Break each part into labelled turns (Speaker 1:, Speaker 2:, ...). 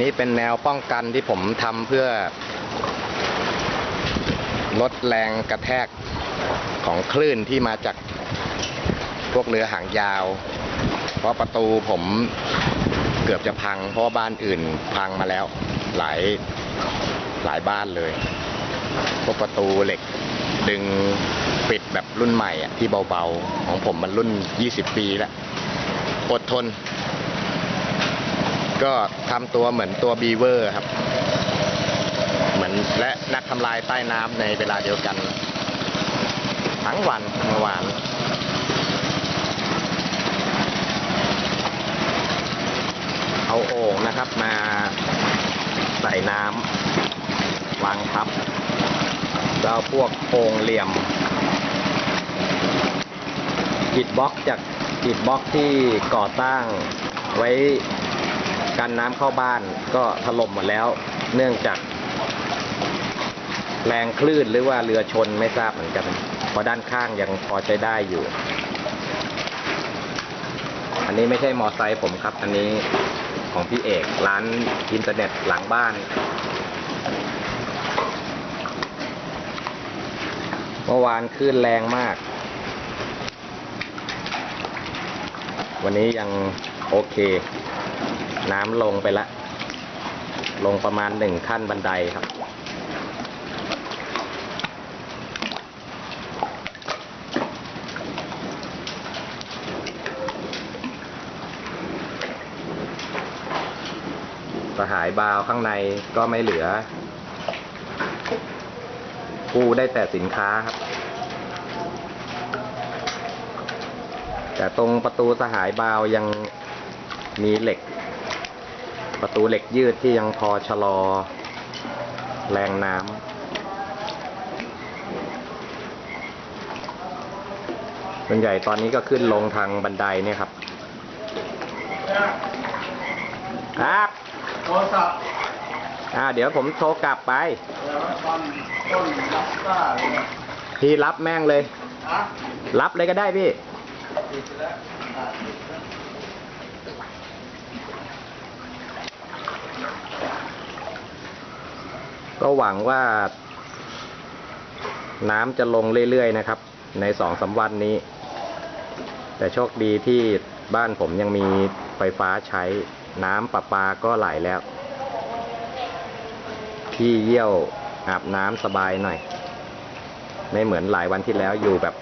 Speaker 1: นี้เป็นแนวป้องกันที่ผมทำเพื่อ ลดแรงกระแทกของคลื่นที่มาจากพวกเรือหางยาว เพราะประตูผมเกือบจะพัง เพราะบ้านอื่นพังมาแล้ว หลายหลายบ้านเลย พวกประตูเหล็กดึงปิดแบบรุ่นใหม่อะที่เบาๆ ของผมมันรุ่น 20 ปีแล้ว อดทน ก็ทำตัวเหมือนตัวบีเวอร์ครับ เหมือนและนักทำลายใต้น้ำในเวลาเดียวกัน ทั้งวันเมื่อวานเอาโอ่งนะครับมาใส่น้ำวางทับแล้วพวกโอ่งเหลี่ยมอิดบล็อกจากอิดบล็อกที่ก่อสร้างไว้ กันน้ำเข้าบ้านก็ถล่มหมดแล้ว เนื่องจาก แรงคลื่นหรือว่าเรือชนไม่ทราบเหมือนกันเพราะด้านข้างยังพอใช้ได้อยู่ อันนี้ไม่ใช่มอไซค์ผมครับ อันนี้ของพี่เอกร้านอินเทอร์เน็ตหลังบ้าน เมื่อวานคลื่นแรงมาก วันนี้ยังโอเค น้ำลงไปละ ลงประมาณหนึ่งขั้นบันไดครับ สหายบาวข้างในก็ไม่เหลือ กู้ได้แต่สินค้าครับ แต่ตรงประตูสหายบาวยังมีเหล็ก ประตูเหล็กยืดที่ยังพอชะลอ แรงน้ำส่วนใหญ่ตอนนี้ก็ขึ้นลงทางบันไดเนี่ยครับ ครับ
Speaker 2: โทรศัพท์
Speaker 1: อ่าเดี๋ยวผมโทรกลับไป
Speaker 2: แล้วตอนต้นรับซ่าเลยนะ
Speaker 1: พี่รับแม่งเลย
Speaker 2: ฮะ
Speaker 1: รับเลยก็ได้พี่
Speaker 2: ติดแล้วอะติดแล้ว
Speaker 1: ก็หวังว่า น้ำจะลงเรื่อยๆนะครับ ในสองสามวันนี้ แต่โชคดีที่บ้านผมยังมีไฟฟ้าใช้น้ำประปาก็ไหลแล้ว ที่เยี่ยวอาบน้ำสบายหน่อย ไม่เหมือนหลายวันที่แล้วอยู่แบบ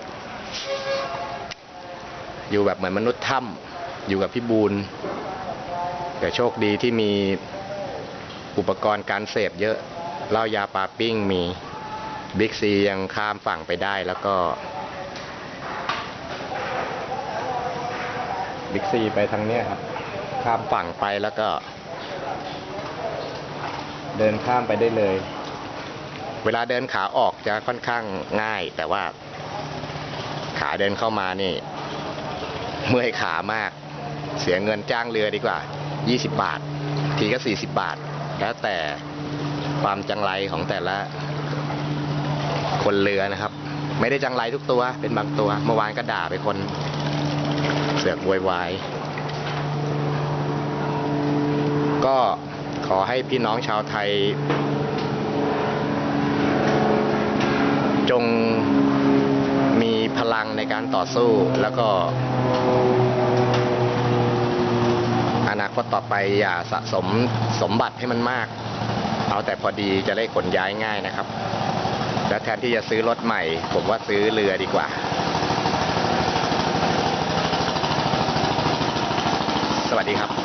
Speaker 1: อยู่แบบเหมือนมนุษย์ถ้ำอยู่กับพี่บูนแต่โชคดีที่มีอุปกรณ์การเสพเยอะ เหล้ายาปลาปิ้งมีบิ๊กซียังข้ามฝั่งไปได้แล้วก็บิ๊กซีไปทางเนี้ยครับ ข้ามฝั่งไปแล้วก็ เดินข้ามไปได้เลย เวลาเดินขาออกจะค่อนข้างง่าย แต่ว่า ขาเดินเข้ามานี่ เมื่อยขามาก เสียเงินจ้างเรือดีกว่า 20 บาท ทีก็ 40 บาท แล้วแต่ ความจังไรของแต่ละคนเรือนะครับ ไม่ได้จังไรทุกตัว เป็นบางตัว เมื่อวานก็ด่าไปคน เสือกวยวายก็ขอให้พี่น้องชาวไทย จงมีพลังในการต่อสู้แล้วก็ อนาคตต่อไปอย่าสะสมสมบัติให้มันมาก เอาแต่พอดีจะได้ขนย้ายง่ายนะครับ และแทนที่จะซื้อรถใหม่ ผมว่าซื้อเรือดีกว่า สวัสดีครับ